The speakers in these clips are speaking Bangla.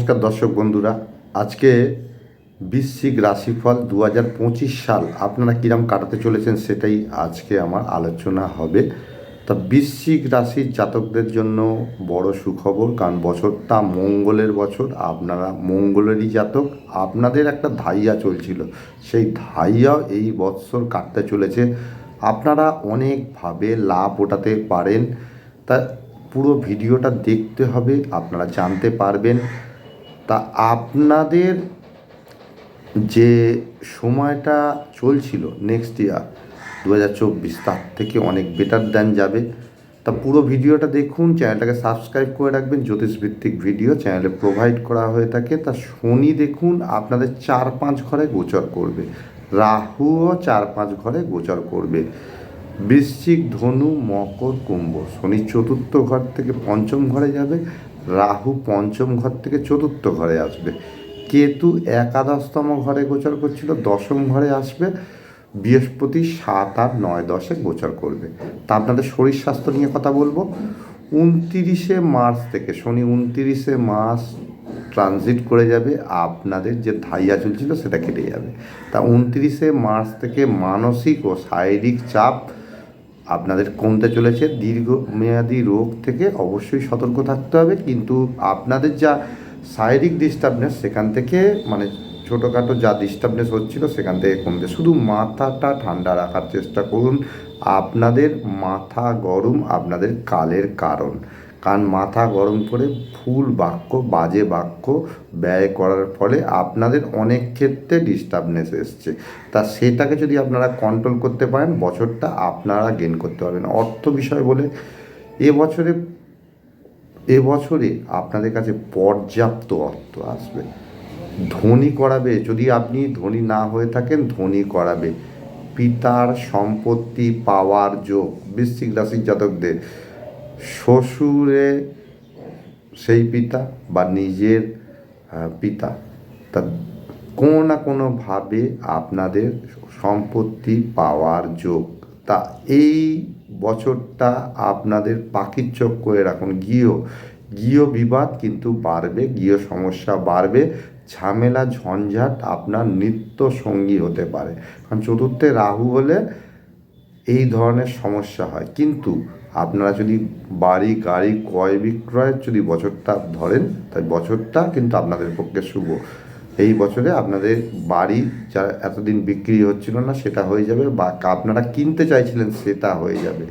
নমস্কার দর্শক বন্ধুরা, আজকে বৃশ্চিক রাশিফল দু হাজার পঁচিশ সাল, আপনারা কিরম কাটাতে চলেছেন সেটাই আজকে আমার আলোচনা হবে। তা বৃশ্চিক রাশির জাতকদের জন্য বড় সুখবর, কারণ বছরটা মঙ্গলের বছর, আপনারা মঙ্গলেরই জাতক, আপনাদের একটা ধাইয়া চলছিল, সেই ধাইয়াও এই বৎসর কাটতে চলেছে। আপনারা অনেকভাবে লাভ ওঠাতে পারেন, তা পুরো ভিডিওটা দেখতে হবে, আপনারা জানতে পারবেন। তা আপনাদের যে সময়টা চলছিল নেক্সট ইয়ার দু হাজার চব্বিশ, তার থেকে অনেক বেটার দেন যাবে। তা পুরো ভিডিওটা দেখুন চ্যানেলটাকে সাবস্ক্রাইব করে রাখবেন। জ্যোতিষভিত্তিক ভিডিও চ্যানেলে প্রোভাইড করা হয়ে থাকে। তা শনি দেখুন, আপনাদের চার পাঁচ ঘরে গোচর করবে। রাহুও চার পাঁচ ঘরে গোচর করবে। বৃশ্চিক ধনু, মকর, কুম্ভ, শনি চতুর্থ ঘর থেকে পঞ্চম ঘরে যাবে। রাহু পঞ্চম ঘর থেকে চতুর্থ ঘরে আসবে। কেতু একাদশতম ঘরে গোচর করছিল, দশম ঘরে আসবে। বৃহস্পতি সাত আট নয় দশে গোচর করবে। তা আপনাদের শরীর স্বাস্থ্য নিয়ে কথা বলব। উনতিরিশে মার্চ থেকে, শনি উনতিরিশে মার্চ ট্রানজিট করে যাবে, আপনাদের যে ধাইয়া চলছিল সেটা কেটে যাবে। তা উনতিরিশে মার্চ থেকে মানসিক ও শারীরিক চাপ আপনাদের কমতে চলেছে, দীর্ঘমেয়াদী রোগ থেকে অবশ্যই সতর্ক থাকতে হবে, কিন্তু আপনাদের যা শারীরিক ডিস্টার্বনেস সেখান থেকে মানে ছোটোখাটো যা ডিস্টার্বনেস হচ্ছিল সেখান থেকে কমবে শুধু মাথাটা ঠান্ডা রাখার চেষ্টা করুন, আপনাদের মাথা গরম, আপনাদের কালের কারণ। কারণ মাথা গরম করে ফুল বাক্য, বাজে বাক্য ব্যয় করার ফলে আপনাদের অনেক ক্ষেত্রে ডিস্টার্বনেস এসছে। তা সেটাকে যদি আপনারা কন্ট্রোল করতে পারেন, বছরটা আপনারা গেন করতে পারবেন। অর্থ বিষয় বলে এবছরে এবছরে আপনাদের কাছে পর্যাপ্ত অর্থ আসবে। ধনী করাবে, যদি আপনি ধনী না হয়ে থাকেন, ধনী করাবে। পিতার সম্পত্তি পাওয়ার যোগ, বৃশ্চিক রাশির জাতকদের শ্বশুরে সেই পিতা বা নিজের পিতা, তা কোনো না কোনোভাবে আপনাদের সম্পত্তি পাওয়ার যোগ। তা এই বছরটা আপনাদের পাখির চোখ করে রাখুন। গৃহ গৃহ বিবাদ কিন্তু বাড়বে, গৃহ সমস্যা বাড়বে, ঝামেলা, ঝঞ্ঝাট আপনার নিত্য সঙ্গী হতে পারে। কারণ চতুর্থে রাহু হলে এই ধরনের সমস্যা হয়। কিন্তু আপনারা যদি বাড়ি, গাড়ি, ক্রয় বিক্রয়ের যদি বছরটা ধরেন, তাই বছরটা কিন্তু আপনাদের পক্ষে শুভ। এই বছরে আপনাদের বাড়ি যা এতদিন বিক্রি হচ্ছিল না, সেটা হয়ে যাবে বা আপনারা কিনতে চাইছিলেন, সেটা হয়ে যাবে।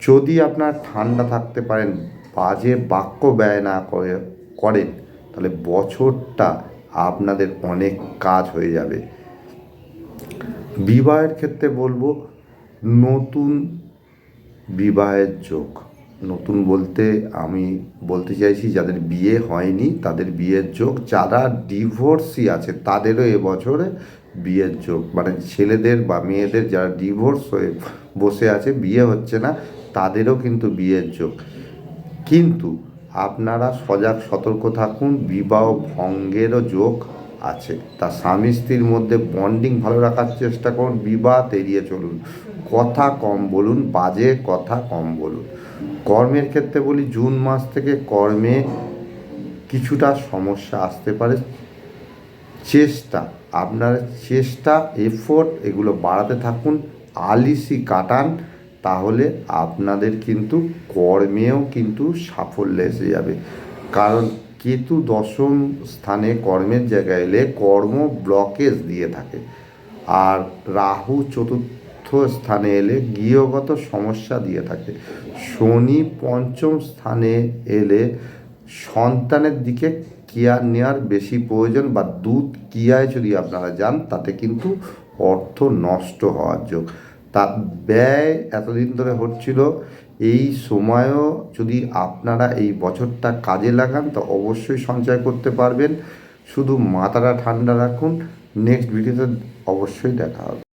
যদি আপনার ঠান্ডা থাকতে পারেন, বাজে বাক্য ব্যয় না করে, করেন, তাহলে বছরটা আপনাদের অনেক কাজ হয়ে যাবে। বিবাহের ক্ষেত্রে বলব নতুন বিবাহের যোগ। নতুন বলতে আমি বলতে চাইছি, যাদের বিয়ে হয়নি, তাদের বিয়ের যোগ। যারা ডিভোর্সই আছে, তাদেরও এবছরে বিয়ের যোগ। মানে ছেলেদের বা মেয়েদের যারা ডিভোর্স হয়ে বসে আছে, বিয়ে হচ্ছে না, তাদেরও কিন্তু বিয়ের যোগ। কিন্তু আপনারা সজাগ, সতর্ক থাকুন, বিবাহ ভঙ্গেরও যোগ আছে। তা স্বামী স্ত্রীর মধ্যে বন্ডিং ভালো রাখার চেষ্টা করুন, বিবাদ এড়িয়ে চলুন। কথা কম বলুন, বাজে কথা কম বলুন। কর্মের ক্ষেত্রে বলি, জুন মাস থেকে কর্মে কিছুটা সমস্যা আসতে পারে। চেষ্টা, আপনার চেষ্টা এফোর্ট এগুলো বাড়াতে থাকুন, আলিসি কাটান, তাহলে আপনাদের কিন্তু কর্মেও কিন্তু সাফল্য এসে যাবে। কারণ কেতু দশম স্থানে কর্মের জায়গায় এলে কর্ম ব্লকেজ দিয়ে থাকে। আর রাহু চতুর্থ স্থানে এলে গৃহগত সমস্যা দিয়ে থাকে। শনি পঞ্চম স্থানে এলে সন্তানের দিকে কেয়ার নেওয়ার বেশি প্রয়োজন বা দুধ কিয়ায় যদি আপনারা যান, তাতে কিন্তু অর্থ নষ্ট হওয়ার যোগ। তা ব্যয় এতদিন ধরে হচ্ছিল, এই সময়ও যদি আপনারা এই বছরটা কাজে লাগান, তো অবশ্যই সঞ্চয় করতে পারবেন। শুধু মাথাটা ঠান্ডা রাখুন নেক্সট ভিডিওতে অবশ্যই দেখা হবে।